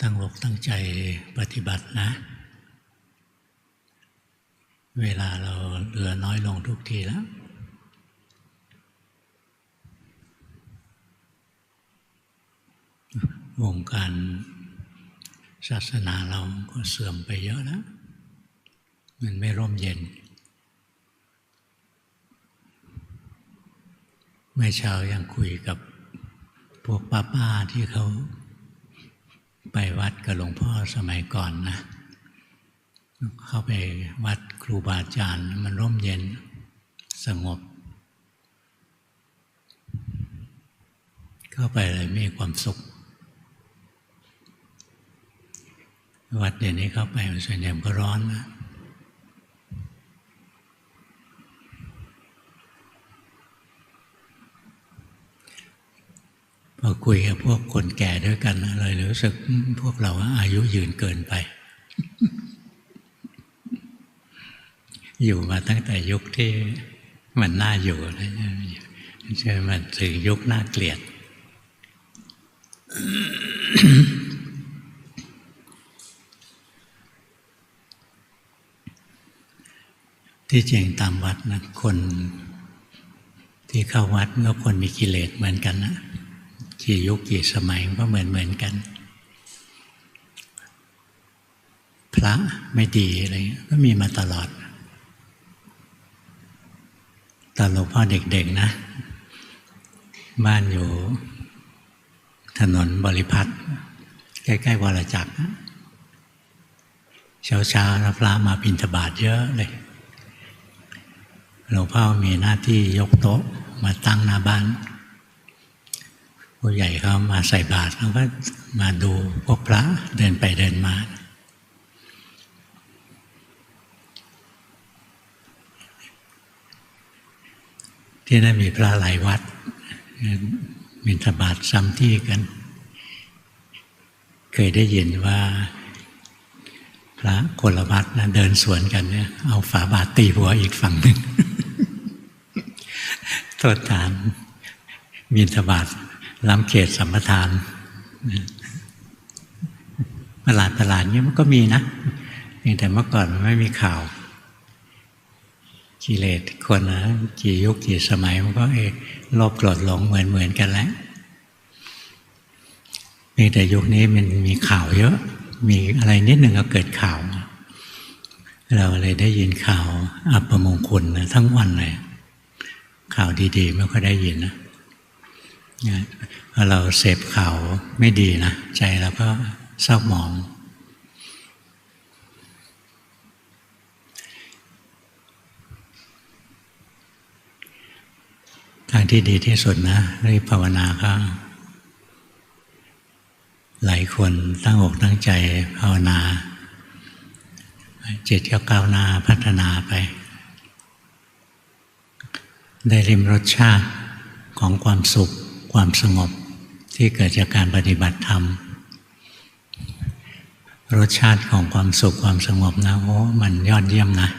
ตั้งอกตั้งใจปฏิบัตินะ เวลาเราเหลือน้อยลงทุกทีแล้ววงการศาสนาเราก็เสื่อมไปเยอะแล้วมันไม่ร่มเย็น เมื่อเช้ายังคุยกับพวกป้าป้าๆที่เขา ไปวัดกับหลวงพ่อสมัยก่อนนะ เข้าไปวัดครูบาอาจารย์ มันร่มเย็นสงบ เข้าไปเลยมีความสุข วัดเดี๋ยวนี้เข้าไปส่วนใหญ่ก็ร้อนนะ พอคุยกับพวกคนแก่ด้วยกันนะเลยรู้สึกพวกเราอายุยืนเกินไป อยู่มาตั้งแต่ยุคที่มันน่าอยู่นะใช่ไหมมันถึงยุคน่าเกลียด ที่จริงตามวัดนะคนที่เข้าวัดก็คนมีกิเลสเหมือนกันนะ กี่ยุคกี่สมัยก็เหมือนเหมือนกัน พระไม่ดีอะไรก็มีมาตลอด ตอนหลวงพ่อเด็กๆนะ บ้านอยู่ ถนนบริพัตรใกล้ๆวรจักรเช้าๆพระมาบิณฑบาตเยอะเลยหลวงพ่อมีหน้าที่ยกโต๊ะมาตั้งหน้าบ้าน ผู้ใหญ่เขามาใส่บาตรเขาก็มาดูพวกพระเดินไปเดินมา ที่นั่นมีพระหลายวัดมินทบาทซ้ำที่กัน เคยได้ยินว่า พระคนละวัดนะเดินสวนกันเนี่ยเอาฝาบาทตีหัวอีกฝั่งหนึ่งโทษฐานมินทบาท ล้ำเขตสัมปทานประหลาดประหลาดเนี้ยมันก็มีนะแต่เมื่อก่อนมันไม่มีข่าวกิเลสคนนะกี่ยุคกี่สมัยมันก็เอโลภโกรธหลงเหมือนเหมือนกันแล้วมีแต่ยุคนี้มันมีข่าวเยอะ มีอะไรนิดหนึ่งก็เกิดข่าว เราเลยได้ยินข่าวอัปมงคลนะทั้งวันเลย ข่าวดีๆไม่ค่อยได้ยินนะ เนี่ยพอเราเสพข่าวไม่ดีนะใจเราก็เศร้าหมอง ทางที่ดีที่สุดนะรีบภาวนาครับหลายคนตั้งอกตั้งใจภาวนา จิตก็ก้าวหน้าพัฒนาไป ได้ริมรสชาติของความสุข ความสงบที่เกิดจากการปฏิบัติธรรม รสชาติของความสุขความสงบนะโอ้มันยอดเยี่ยมนะ